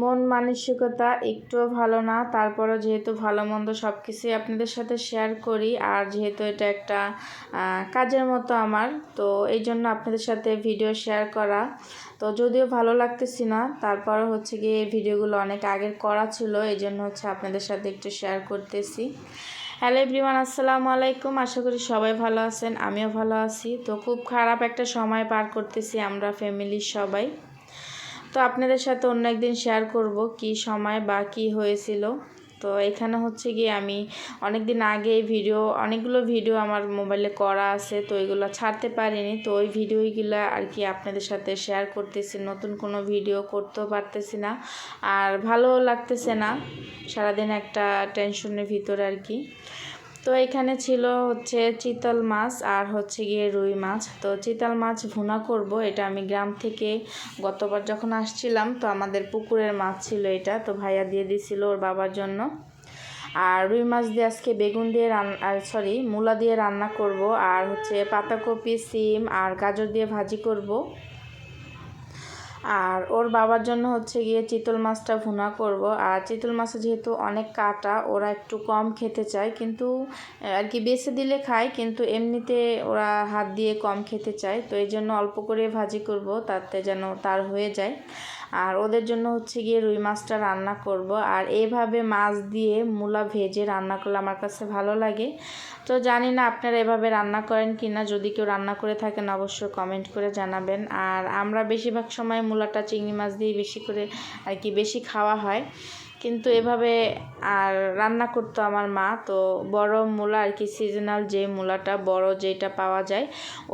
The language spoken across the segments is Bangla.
মন মানসিকতা একটুও ভালো না, তারপরও যেহেতু ভালো মন্দ সব কিছুই আপনাদের সাথে শেয়ার করি, আর যেহেতু এটা একটা কাজের মতো আমার, তো এই জন্য আপনাদের সাথে ভিডিও শেয়ার করা। তো যদিও ভালো লাগতেছি না তারপর হচ্ছে গিয়ে এই ভিডিওগুলো অনেক আগের করা ছিল, এই জন্য হচ্ছে আপনাদের সাথে একটু শেয়ার করতেছি। হ্যালো এভরিওয়ান আসসালামু আলাইকুম, আশা করি সবাই ভালো আছেন, আমিও ভালো আছি। তো খুব খারাপ একটা সময় পার করতেছি আমরা ফ্যামিলির সবাই। তো আপনাদের সাথে অন্য একদিন শেয়ার করব কি সময় বা কি হয়েছিল। তো এখানে হচ্ছে গিয়ে আমি অনেক দিন আগে ভিডিও অনেকগুলো ভিডিও আমার মোবাইলে করা আছে, তো এগুলো ছাড়তে পারিনি। তো ওই ভিডিওগুলো আর কি আপনাদের সাথে শেয়ার করতেছি, নতুন কোনো ভিডিও করতেও পারতেছি না। আর ভালো লাগতেছে না, সারাদিন একটা টেনশনের ভিতরে আর কি। তো এখানে ছিল হচ্ছে চিতল মাছ আর হচ্ছে গিয়ে রুই মাছ। তো চিতল মাছ ভুনা করব, এটা আমি গ্রাম থেকে গতবার যখন আসছিলাম, তো আমাদের পুকুরের মাছ ছিল এটা, তো ভাইয়া দিয়ে দিছিল ওর বাবার জন্য। আর রুই মাছ দিয়ে আজকে বেগুন দিয়ে রান্না সরি, মূলা দিয়ে রান্না করব, আর হচ্ছে পাতাকপি, সিম আর গাজর দিয়ে ভাজি করব। আর ওর বাবার জন্য হচ্ছে গিয়ে চিতল মাছটা ভুনা করব। আর চিতল মাছে যেহেতু অনেক কাটা, ওরা একটু কম খেতে চায়, কিন্তু আর কি বেছে দিলে খায়, কিন্তু এমনিতে ওরা হাত দিয়ে কম খেতে চায়। তো এই জন্য অল্প করে ভাজি করব, তাতে যেন তার হয়ে যায়। আর ওদের জন্য হচ্ছে গিয়ে রুই মাছটা রান্না করব। আর এভাবে মাছ দিয়ে মূলা ভেজে রান্না করলে আমার কাছে ভালো লাগে। তো জানি না আপনারা এভাবে রান্না করেন কি না যদি কেউ রান্না করে থাকেন অবশ্যই কমেন্ট করে জানাবেন। আর আমরা বেশিরভাগ সময় মূলাটা চিংড়ি মাছ দিয়ে বেশি করে আর কি বেশি খাওয়া হয়। কিন্তু এভাবে আর রান্না করতো আমার মা। তো বড় মূলা আর কি সিজনাল যে মূলাটা, বড় যেটা পাওয়া যায়,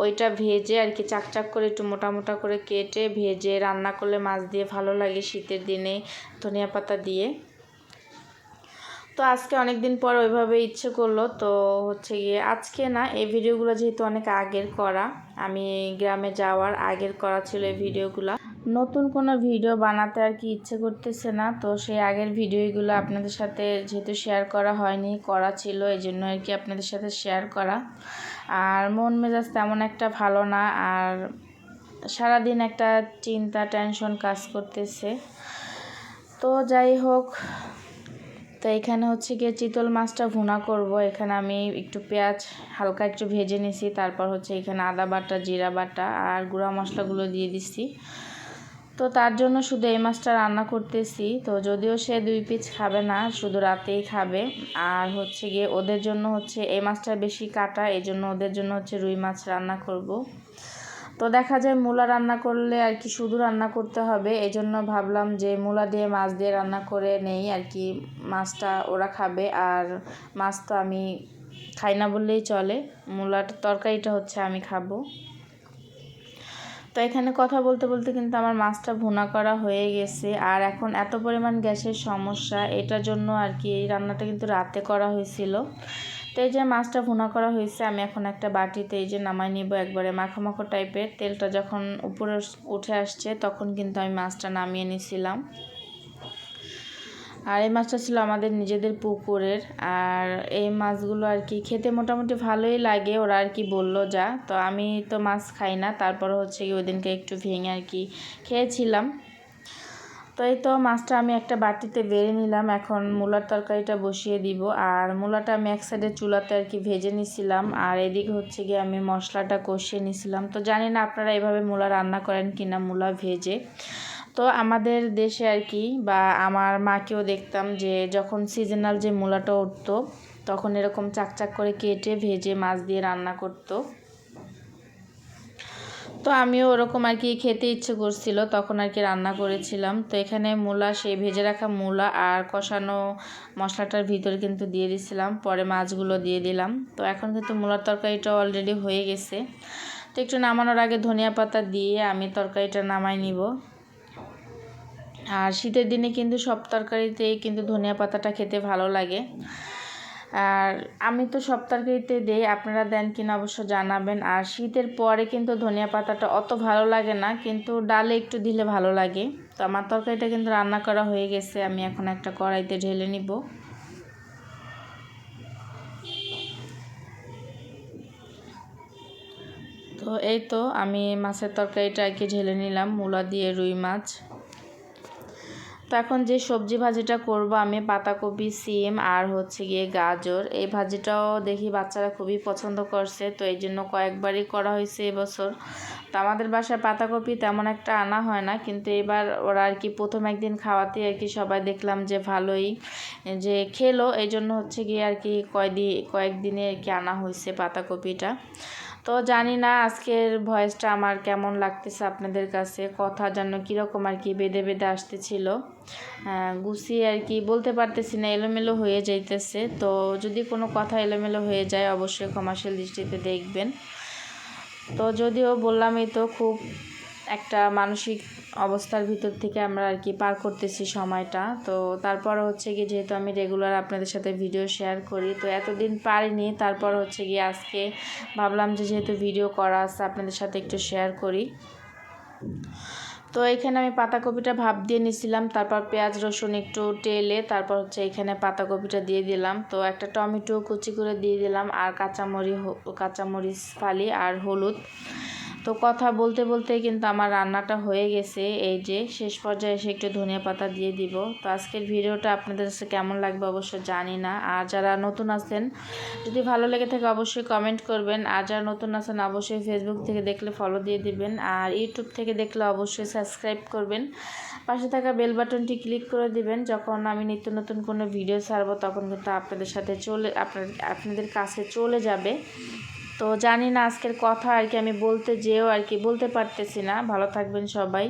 ওইটা ভেজে আর কি চাকচাক করে একটু মোটা মোটা করে কেটে ভেজে রান্না করলে মাছ দিয়ে ভালো লাগে শীতের দিনে ধনিয়া পাতা দিয়ে। তো আজকে অনেক দিন পর ওইভাবে ইচ্ছে করল, তো হচ্ছে গিয়ে আজকে না, এই ভিডিওগুলো যেহেতু অনেক আগের করা, আমি গ্রামে যাওয়ার আগের করা ছিল এই ভিডিওগুলো। নতুন কোনো ভিডিও বানাতে আর কি ইচ্ছে করতেছে না। তো সেই আগের ভিডিওগুলো আপনাদের সাথে যেহেতু শেয়ার করা হয়নি, করা ছিল এই জন্য আর কি আপনাদের সাথে শেয়ার করা। আর মন মেজাজ তেমন একটা ভালো না, আর সারাদিন একটা চিন্তা টেনশন কাজ করতেছে। তো যাই হোক, তো এখানে হচ্ছে গিয়ে চিতল মাছটা ভুনা করব। এখানে আমি একটু পেঁয়াজ হালকা একটু ভেজে নিছি, তারপর হচ্ছে এখানে আদা বাটা, জিরা বাটা আর গুঁড়া মশলাগুলো দিয়ে দিছি। তো তার জন্য শুধু এই মাছটা রান্না করতেছি। তো যদিও সে দুই পিস খাবে না, শুধু রাতেই খাবে। আর হচ্ছে গিয়ে ওদের জন্য হচ্ছে এই মাছটা বেশি কাটা, এই জন্য ওদের জন্য হচ্ছে রুই মাছ রান্না করব। তো দেখা যায় মূলা রান্না করলে আর কি শুধু রান্না করতে হবে। এই জন্য ভাবলাম যে মূলা দিয়ে মাছ দিয়ে রান্না করে নেই, আর কি মাছটা ওরা খাবে। আর মাছ তো আমি খাই না বললেই চলে। মূলার তরকারিটা হচ্ছে আমি খাব। তো এখানে কথা বলতে বলতে কিন্তু আমার মাছটা ভুনা করা হয়ে গেছে। আর এখন এত পরিমাণ গ্যাসের সমস্যা, এটার জন্য আর কি এই রান্নাটা কিন্তু রাতে করা হয়েছিল। তো এই যে মাছটা ভুনা করা হয়েছে, আমি এখন একটা বাটিতে এই যে নামাই নিব একবারে মাখো টাইপের তেলটা যখন উপরে উঠে আসছে, তখন কিন্তু আমি মাছটা নামিয়ে নিছিলাম। আর এই মাছটা ছিল আমাদের নিজেদের পুকুরের। আর এই মাছগুলো আর কি খেতে মোটামুটি ভালোই লাগে, ওরা আর কি বলল যা। তো আমি তো মাছ খাই না তারপর হচ্ছে কি ওই দিনকে একটু ভেঙে আর কি খেয়েছিলাম। তো এই তো মাছটা আমি একটা বাটিতে বেড়ে নিলাম, এখন মূলার তরকারিটা বসিয়ে দিব। আর মূলাটা আমি এক সাইডে চুলাতে আর কি ভেজে নিছিলাম, আর এদিকে হচ্ছে গিয়ে আমি মশলাটা কষিয়ে নিছিলাম। তো জানি না আপনারা এভাবে মূলা রান্না করেন কিনা মূলা ভেজে। তো আমাদের দেশে আর কি, বা আমার মাকেও দেখতাম যে যখন সিজনাল যে মূলাটা উঠতো, তখন এরকম চাকচাক করে কেটে ভেজে মাছ দিয়ে রান্না করতো। তো আমিও ওরকম আর কি খেতে ইচ্ছে করছিল, তখন আর কি রান্না করেছিলাম। তো এখানে মূলা, সেই ভেজে রাখা মূলা আর কষানো মশলাটার ভিতরে কিন্তু দিয়ে দিছিলাম, পরে মাছগুলো দিয়ে দিলাম। তো এখন কিন্তু মূলার তরকারিটা অলরেডি হয়ে গেছে। তো একটু নামানোর আগে ধনিয়া পাতা দিয়ে আমি তরকারিটা নামাই নিব। আর শীতের দিনে কিন্তু সব তরকারিতেই কিন্তু ধনিয়া পাতাটা খেতে ভালো লাগে। আর আমি তো সব তরকারিতে দেই, আপনারা দেন কিনা অবশ্য জানাবেন। আর শীতের পরে কিন্তু ধনিয়া পাতাটা অত ভালো লাগে না, কিন্তু ডালে একটু দিলে ভালো লাগে। তো আমার তরকারিটা কিন্তু রান্না করা হয়ে গেছে, আমি এখন একটা কড়াইতে ঢেলে নিব। তো এই তো আমি মাছের তরকারিটা আর কি ঢেলে নিলাম, মূলা দিয়ে রুই মাছ। তো এখন যে সবজি ভাজিটা করব, আমি পাতাকপি সিম আর হচ্ছে গিয়ে গাজর। এই ভাজিটাও দেখি বাচ্চারা খুবই পছন্দ করছে, তো এই জন্য কয়েকবারই করা হয়েছে এবছর। তো আমাদের বাসায় পাতাকপি তেমন একটা আনা হয় না, কিন্তু এবার ওরা আর কি প্রথম একদিন খাওয়াতে আর কি সবাই দেখলাম যে ভালোই যে খেলো। এই জন্য হচ্ছে গিয়ে আর কি কয়দিন কয়েকদিনে আর কি আনা হয়েছে পাতাকপিটা তো জানি না আজকের ভয়েসটা আমার কেমন লাগতেছে আপনাদের কাছে, কথা যেন কীরকম আর কি বেঁধে বেঁধে আসতেছিল। গুছিয়ে আর কি বলতে পারতেছি না, এলোমেলো হয়ে যাইতেছে। তো যদি কোনো কথা এলোমেলো হয়ে যায় অবশ্যই কমার্শিয়াল দৃষ্টিতে দেখবেন। তো যদিও বললামই তো খুব একটা মানসিক অবস্থার ভিতর থেকে আমরা আর কি পার করতেছি সময়টা। তো তারপর হচ্ছে কি যেহেতু আমি রেগুলার আপনাদের সাথে ভিডিও শেয়ার করি, তো এতদিন পারিনি। তারপর হচ্ছে গিয়ে আজকে ভাবলাম যে যেহেতু ভিডিও করা আছে, আপনাদের সাথে একটু শেয়ার করি। তো এখানে আমি পাতাকপিটা ভাপ দিয়ে নিছিলাম, তারপর পেঁয়াজ, রসুন একটু টেলে, তারপর হচ্ছে এখানে পাতাকপিটা দিয়ে দিলাম। তো একটা টমেটো কুচি করে দিয়ে দিলাম, আর কাঁচামরি কাঁচামরিচ ফালি আর হলুদ। তো কথা বলতে বলতে কিন্তু আমার রান্নাটা হয়ে গেছে। এই যে, শেষ পর্যায়ে এসে একটু ধনিয়া পাতা দিয়ে দিব। তো আজকের ভিডিওটা আপনাদের কাছে কেমন লাগবে অবশ্য জানি না। আর যারা নতুন আছেন, যদি ভালো লেগে থাকে অবশ্যই কমেন্ট করবেন। আর যারা নতুন আছেন, অবশ্যই ফেসবুক থেকে দেখলে ফলো দিয়ে দিবেন। আর ইউটিউব থেকে দেখলে অবশ্যই সাবস্ক্রাইব করবেন। পাশে থাকা বেল বাটনটি ক্লিক করে দিবেন। যখন আমি নিত্য নতুন কোনো ভিডিও ছাড়বো, তখন কিন্তু আপনাদের সাথে চলে, আপনার, আপনাদের কাছে চলে যাবে। তো জানি না আজকের কথা আর কি, আমি বলতে যেও আর কি, বলতে পারতেছি না। ভালো থাকবেন সবাই।